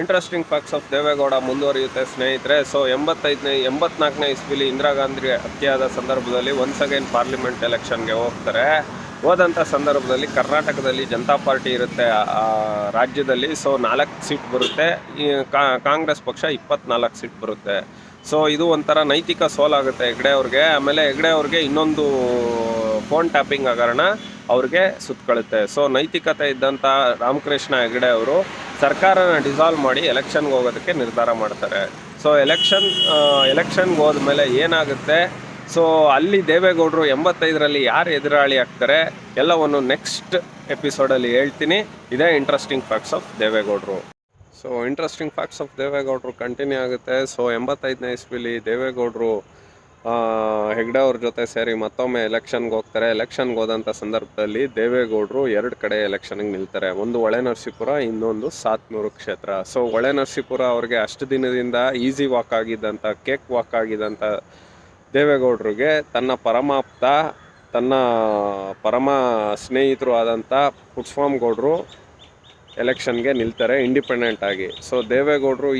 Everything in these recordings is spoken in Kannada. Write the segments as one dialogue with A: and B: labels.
A: ಇಂಟ್ರೆಸ್ಟಿಂಗ್ ಫ್ಯಾಕ್ಟ್ಸ್ ಆಫ್ ದೇವೇಗೌಡ ಮುಂದುವರಿಯುತ್ತೆ, ಸ್ನೇಹಿತರೆ. ಸೊ ಎಂಬತ್ತೈದನೇ, ಎಂಬತ್ನಾಲ್ಕನೇ ಇಸ್ವಿಲಿ ಇಂದಿರಾ ಗಾಂಧಿ ಹತ್ಯೆಯಾದ ಸಂದರ್ಭದಲ್ಲಿ ಒನ್ಸ್ ಅಗೈನ್ ಪಾರ್ಲಿಮೆಂಟ್ ಎಲೆಕ್ಷನ್ಗೆ ಹೋಗ್ತಾರೆ. ಹೋದಂಥ ಸಂದರ್ಭದಲ್ಲಿ ಕರ್ನಾಟಕದಲ್ಲಿ ಜನತಾ ಪಾರ್ಟಿ ಇರುತ್ತೆ ರಾಜ್ಯದಲ್ಲಿ. ಸೊ ನಾಲ್ಕು ಸೀಟ್ ಬರುತ್ತೆ. ಕಾಂಗ್ರೆಸ್ ಪಕ್ಷ ಇಪ್ಪತ್ನಾಲ್ಕು ಸೀಟ್ ಬರುತ್ತೆ. ಸೊ ಇದು ಒಂಥರ ನೈತಿಕ ಸೋಲಾಗುತ್ತೆ ಹೆಗ್ಡೆ ಅವ್ರಿಗೆ. ಆಮೇಲೆ ಹೆಗ್ಡೆ ಅವ್ರಿಗೆ ಇನ್ನೊಂದು ಫೋನ್ ಟ್ಯಾಪಿಂಗ್ ಹಗರಣ ಅವ್ರಿಗೆ ಸುತ್ತಕೊಳ್ಳುತ್ತೆ ಸೊ ನೈತಿಕತೆ ಇದ್ದಂಥ ರಾಮಕೃಷ್ಣ ಹೆಗಡೆ ಅವರು ಸರ್ಕಾರನ ಡಿಸಾಲ್ವ್ ಮಾಡಿ ಎಲೆಕ್ಷನ್ಗೆ ಹೋಗೋದಕ್ಕೆ ನಿರ್ಧಾರ ಮಾಡ್ತಾರೆ. ಸೊ ಎಲೆಕ್ಷನ್ ಎಲೆಕ್ಷನ್ಗೆ ಹೋದ್ಮೇಲೆ ಏನಾಗುತ್ತೆ? ಸೊ ಅಲ್ಲಿ ದೇವೇಗೌಡರು ಎಂಬತ್ತೈದರಲ್ಲಿ ಯಾರು ಎದುರಾಳಿ ಆಗ್ತಾರೆ? ಎಲ್ಲವನ್ನು ನೆಕ್ಸ್ಟ್ ಎಪಿಸೋಡಲ್ಲಿ ಹೇಳ್ತೀನಿ. ಇದೇ ಇಂಟ್ರೆಸ್ಟಿಂಗ್ ಫ್ಯಾಕ್ಟ್ಸ್ ಆಫ್ ದೇವೇಗೌಡರು. ಸೊ ಇಂಟ್ರೆಸ್ಟಿಂಗ್ ಫ್ಯಾಕ್ಟ್ಸ್ ಆಫ್ ದೇವೇಗೌಡರು ಕಂಟಿನ್ಯೂ ಆಗುತ್ತೆ. ಸೊ ಎಂಬತ್ತೈದನೇ ಇಸ್ವಿಲಿ ದೇವೇಗೌಡರು ಹೆಗ್ಡೆ ಅವ್ರ ಜೊತೆ ಸೇರಿ ಮತ್ತೊಮ್ಮೆ ಎಲೆಕ್ಷನ್ಗೆ ಹೋಗ್ತಾರೆ. ಎಲೆಕ್ಷನ್ಗೆ ಹೋದಂಥ ಸಂದರ್ಭದಲ್ಲಿ ದೇವೇಗೌಡರು ಎರಡು ಕಡೆ ಎಲೆಕ್ಷನ್ಗೆ ನಿಲ್ತಾರೆ. ಒಂದು ಹೊಳೆ ನರಸೀಪುರ, ಇನ್ನೊಂದು ಸಾತ್ನೂರು ಕ್ಷೇತ್ರ. ಸೊ ಹೊಳೆ ನರಸೀಪುರ ಅವ್ರಿಗೆ ಅಷ್ಟು ದಿನದಿಂದ ಈಸಿ ವಾಕ್ ಆಗಿದ್ದಂಥ ಕೇಕ್ ವಾಕ್ ಆಗಿದ್ದಂಥ ದೇವೇಗೌಡರಿಗೆ ತನ್ನ ಪರಮಾಪ್ತ, ತನ್ನ ಪರಮ ಸ್ನೇಹಿತರು ಆದಂಥ ಪುಟ್ಸ್ವಾಮಿಗೌಡರು ಎಲೆಕ್ಷನ್ಗೆ ನಿಲ್ತಾರೆ ಇಂಡಿಪೆಂಡೆಂಟ್ ಆಗಿ. ಸೊ ದೇವೇಗೌಡರು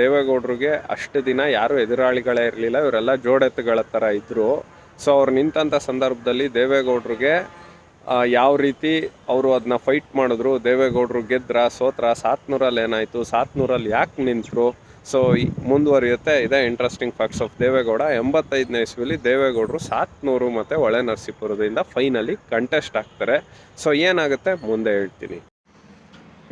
A: ದೇವೇಗೌಡರಿಗೆ ಅಷ್ಟು ದಿನ ಯಾರು ಎದುರಾಳಿಗಳೇ ಇರಲಿಲ್ಲ. ಇವರೆಲ್ಲ ಜೋಡೆತ್ತುಗಳ ಥರ ಇದ್ದರು ಸೊ ಅವ್ರು ನಿಂತಂಥ ಸಂದರ್ಭದಲ್ಲಿ ದೇವೇಗೌಡರಿಗೆ ಯಾವ ರೀತಿ ಅವರು ಅದನ್ನ ಫೈಟ್ ಮಾಡಿದ್ರು, ದೇವೇಗೌಡರು ಗೆದ್ರ ಸೋತ್ರ ಸಾತ್ನೂರಲ್ಲಿ ಏನಾಯಿತು ಸಾತ್ನೂರಲ್ಲಿ ಯಾಕೆ ನಿಂತರು? ಸೊ ಮುಂದುವರಿಯುತ್ತೆ. ಇದೇ ಇಂಟ್ರೆಸ್ಟಿಂಗ್ ಫ್ಯಾಕ್ಟ್ಸ್ ಆಫ್ ದೇವೇಗೌಡ. ಎಂಬತ್ತೈದನೇ ಇಸ್ವಿಲಿ ದೇವೇಗೌಡರು ಸಾತ್ನೂರು ಮತ್ತು ಒಳೆ ನರಸೀಪುರದಿಂದ ಫೈನಲಿ ಕಂಟೆಸ್ಟ್ ಆಗ್ತಾರೆ. ಸೊ ಏನಾಗುತ್ತೆ? ಮುಂದೆ ಹೇಳ್ತೀನಿ.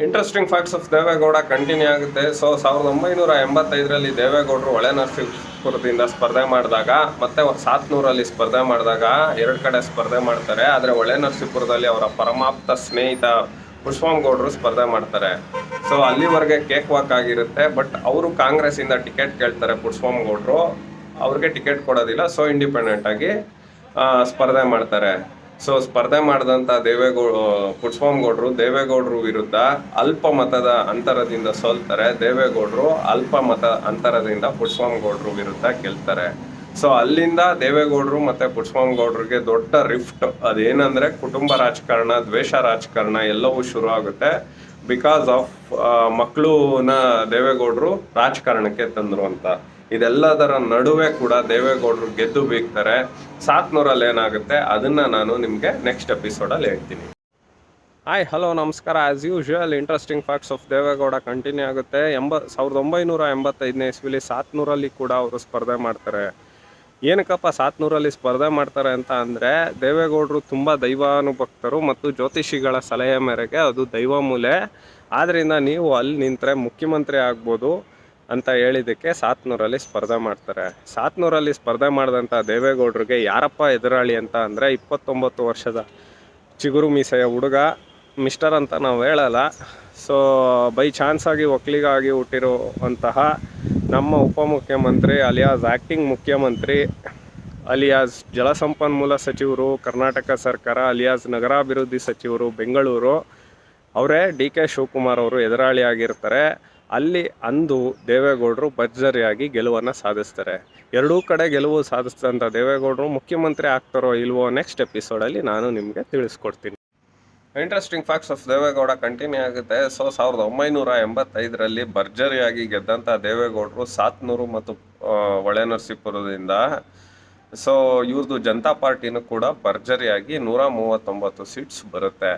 A: Interesting facts of Devegowda continue ಆಗುತ್ತೆ. ಸೊ ಸಾವಿರದ ಒಂಬೈನೂರ ಎಂಬತ್ತೈದರಲ್ಲಿ ದೇವೇಗೌಡರು ಹೊಳೆ ನರಸೀಪುರದಿಂದ ಸ್ಪರ್ಧೆ ಮಾಡಿದಾಗ, ಮತ್ತೆ ಸಾತ್ನೂರಲ್ಲಿ ಸ್ಪರ್ಧೆ ಮಾಡಿದಾಗ ಎರಡು ಕಡೆ ಸ್ಪರ್ಧೆ ಮಾಡ್ತಾರೆ. ಆದರೆ ಹೊಳೆ ನರಸೀಪುರದಲ್ಲಿ ಅವರ ಪರಮಾಪ್ತ ಸ್ನೇಹಿತ ಪುಷ್ಪಂಗೌಡರು ಸ್ಪರ್ಧೆ ಮಾಡ್ತಾರೆ. ಸೊ ಅಲ್ಲಿವರೆಗೆ ಕೇಕ್ ವಾಕ್ ಆಗಿರುತ್ತೆ. ಬಟ್ ಅವರು ಕಾಂಗ್ರೆಸ್ಸಿಂದ ಟಿಕೆಟ್ ಕೇಳ್ತಾರೆ ಪುಷ್ಪಂಗೌಡರು ಅವ್ರಿಗೆ ಟಿಕೆಟ್ ಕೊಡೋದಿಲ್ಲ. ಸೊ ಇಂಡಿಪೆಂಡೆಂಟ್ ಆಗಿ ಸ್ಪರ್ಧೆ ಮಾಡ್ತಾರೆ. ಸೊ ಸ್ಪರ್ಧೆ ಮಾಡಿದಂಥ ದೇವೇಗೌಡ, ಪುಟ್ಸ್ವಾಮಿಗೌಡರು ದೇವೇಗೌಡರು ವಿರುದ್ಧ ಅಲ್ಪ ಮತದ ಅಂತರದಿಂದ ಸೋಲ್ತಾರೆ. ದೇವೇಗೌಡರು ಅಲ್ಪ ಮತ ಅಂತರದಿಂದ ಪುಟ್ಸ್ವಾಮಿಗೌಡರು ವಿರುದ್ಧ ಗೆಲ್ತಾರೆ. ಸೊ ಅಲ್ಲಿಂದ ದೇವೇಗೌಡರು ಮತ್ತೆ ಪುಟ್ಸ್ವಾಮಿಗೌಡರಿಗೆ ದೊಡ್ಡ ರಿಫ್ಟ್. ಅದೇನಂದ್ರೆ ಕುಟುಂಬ ರಾಜಕಾರಣ, ದ್ವೇಷ ರಾಜಕಾರಣ ಎಲ್ಲವೂ ಶುರು ಆಗುತ್ತೆ ಬಿಕಾಸ್ ಆಫ್ ಮಕ್ಕಳೂನ ದೇವೇಗೌಡರು ರಾಜಕಾರಣಕ್ಕೆ ತಂದ್ರು ಅಂತ. ಇದೆಲ್ಲದರ ನಡುವೆ ಕೂಡ ದೇವೇಗೌಡರು ಗೆದ್ದು ಬೀಗ್ತಾರೆ. ಸಾತ್ನೂರಲ್ಲಿ ಏನಾಗುತ್ತೆ ಅದನ್ನ ನಾನು ನಿಮಗೆ ನೆಕ್ಸ್ಟ್ ಎಪಿಸೋಡಲ್ಲಿ ಹೇಳ್ತೀನಿ. ಹಾಯ್ ಹಲೋ ನಮಸ್ಕಾರ. As usual interesting facts of Devegowda continue ಆಗುತ್ತೆ. ಎಂಬ, ಸಾವಿರದ ಒಂಬೈನೂರ ಎಂಬತ್ತೈದನೇ ಇಸ್ವಿಲಿ ಸಾತ್ನೂರಲ್ಲಿ ಕೂಡ ಅವರು ಸ್ಪರ್ಧೆ ಮಾಡ್ತಾರೆ. ಏನಕ್ಕಪ್ಪ ಸಾತ್ನೂರಲ್ಲಿ ಸ್ಪರ್ಧೆ ಮಾಡ್ತಾರೆ ಅಂತ ಅಂದರೆ, ದೇವೇಗೌಡರು ತುಂಬ ದೈವಾನುಭಕ್ತರು ಮತ್ತು ಜ್ಯೋತಿಷಿಗಳ ಸಲಹೆ ಮೇರೆಗೆ ಅದು ದೈವಮೂಲೆ ಆದ್ದರಿಂದ ನೀವು ಅಲ್ಲಿ ನಿಂತರೆ ಮುಖ್ಯಮಂತ್ರಿ ಆಗ್ಬೋದು. ಅಂತ ಹೇಳಿದ್ದಕ್ಕೆ ಸಾತ್ನೂರಲ್ಲಿ ಸ್ಪರ್ಧೆ ಮಾಡ್ತಾರೆ. ಸಾತ್ನೂರಲ್ಲಿ ಸ್ಪರ್ಧೆ ಮಾಡಿದಂಥ ದೇವೇಗೌಡರಿಗೆ ಯಾರಪ್ಪ ಎದುರಾಳಿ ಅಂತ ಅಂದರೆ ಇಪ್ಪತ್ತೊಂಬತ್ತು ವರ್ಷದ ಚಿಗುರು ಮೀಸೆಯ ಹುಡುಗ ಮಿಸ್ಟರ್ ಅಂತ ನಾವು ಹೇಳಲ್ಲ. ಸೊ ಬೈ ಚಾನ್ಸ್ ಆಗಿ ಒಕ್ಕಲಿಗಾಗಿ ಹುಟ್ಟಿರುವಂತಹ ನಮ್ಮ ಉಪಮುಖ್ಯಮಂತ್ರಿ ಅಲಿಯಾಸ್ ಆ್ಯಕ್ಟಿಂಗ್ ಮುಖ್ಯಮಂತ್ರಿ, ಅಲಿಯಾಸ್ ಜಲಸಂಪನ್ಮೂಲ ಸಚಿವರು, ಕರ್ನಾಟಕ ಸರ್ಕಾರ, ಅಲಿಯಾಸ್ ನಗರಾಭಿವೃದ್ಧಿ ಸಚಿವರು, ಬೆಂಗಳೂರು, ಅವರೇ ಡಿ ಕೆ ಶಿವಕುಮಾರ್ ಅವರು ಎದುರಾಳಿಯಾಗಿರ್ತಾರೆ. ಅಲ್ಲಿ ಅಂದು ದೇವೇಗೌಡರು ಭರ್ಜರಿಯಾಗಿ ಗೆಲುವನ್ನು ಸಾಧಿಸ್ತಾರೆ. ಎರಡೂ ಕಡೆ ಗೆಲುವು ಸಾಧಿಸಿದಂಥ ದೇವೇಗೌಡರು ಮುಖ್ಯಮಂತ್ರಿ ಆಗ್ತಾರೋ ಇಲ್ವೋ ನೆಕ್ಸ್ಟ್ ಎಪಿಸೋಡಲ್ಲಿ ನಾನು ನಿಮಗೆ ತಿಳಿಸ್ಕೊಡ್ತೀನಿ. Interesting facts of Devegowda continue ಆಗುತ್ತೆ. ಸೊ ಸಾವಿರದ ಒಂಬೈನೂರ ಎಂಬತ್ತೈದರಲ್ಲಿ ಭರ್ಜರಿಯಾಗಿ ಗೆದ್ದಂಥ ದೇವೇಗೌಡರು ಸಾತ್ನೂರು ಮತ್ತು ಆ, ಒಳೆ ನರಸೀಪುರದಿಂದ ಸೊ ಇವ್ರದ್ದು ಜನತಾ ಪಾರ್ಟಿನೂ ಕೂಡ ಭರ್ಜರಿಯಾಗಿ ನೂರ ಮೂವತ್ತೊಂಬತ್ತು ಸೀಟ್ಸ್ ಬರುತ್ತೆ.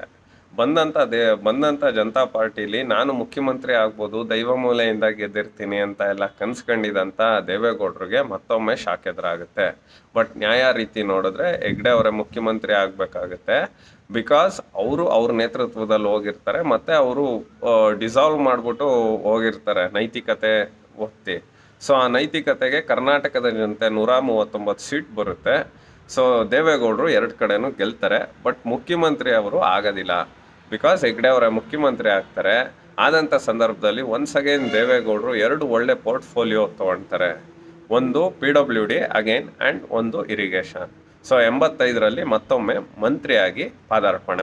A: ಬಂದಂಥ ದೇ ಬಂದಂಥ ಜನತಾ ಪಾರ್ಟಿಲಿ ನಾನು ಮುಖ್ಯಮಂತ್ರಿ ಆಗ್ಬೋದು, ದೈವ ಮೂಲೆಯಿಂದ ಗೆದ್ದಿರ್ತೀನಿ ಅಂತ ಎಲ್ಲ ಕನ್ಸ್ಕೊಂಡಿದ್ದಂಥ ದೇವೇಗೌಡರಿಗೆ ಮತ್ತೊಮ್ಮೆ ಶಾಕ್ ಎದುರಾಗುತ್ತೆ. ಬಟ್ ನ್ಯಾಯ ರೀತಿ ನೋಡಿದ್ರೆ ಹೆಗ್ಡೆ ಅವರೇ ಮುಖ್ಯಮಂತ್ರಿ ಆಗಬೇಕಾಗುತ್ತೆ. ಬಿಕಾಸ್ ಅವರು ಅವ್ರ ನೇತೃತ್ವದಲ್ಲಿ ಹೋಗಿರ್ತಾರೆ, ಮತ್ತು ಅವರು ಡಿಸಾಲ್ವ್ ಮಾಡಿಬಿಟ್ಟು ಹೋಗಿರ್ತಾರೆ ನೈತಿಕತೆ ಒತ್ತಿ. ಸೊ, ಆ ನೈತಿಕತೆಗೆ ಕರ್ನಾಟಕದ ಜನತೆ ನೂರ ಮೂವತ್ತೊಂಬತ್ತು ಸೀಟ್ ಬರುತ್ತೆ. ಸೊ, ದೇವೇಗೌಡರು ಎರಡು ಕಡೆನೂ ಗೆಲ್ತಾರೆ, ಬಟ್ ಮುಖ್ಯಮಂತ್ರಿ ಅವರು ಆಗೋದಿಲ್ಲ. ಬಿಕಾಸ್ ಹೆಗ್ಡೆ ಅವರ ಮುಖ್ಯಮಂತ್ರಿ ಆಗ್ತಾರೆ ಆದಂಥ ಸಂದರ್ಭದಲ್ಲಿ ಒನ್ಸ್ ಅಗೇನ್ ದೇವೇಗೌಡರು ಎರಡು ಒಳ್ಳೆ ಪೋರ್ಟ್ಫೋಲಿಯೋ ತೊಗೊಳ್ತಾರೆ ಒಂದು P W D again and ಒಂದು ಇರಿಗೇಷನ್ ಸೊ ಎಂಬತ್ತೈದರಲ್ಲಿ ಮತ್ತೊಮ್ಮೆ ಮಂತ್ರಿಯಾಗಿ ಪಾದಾರ್ಪಣೆ.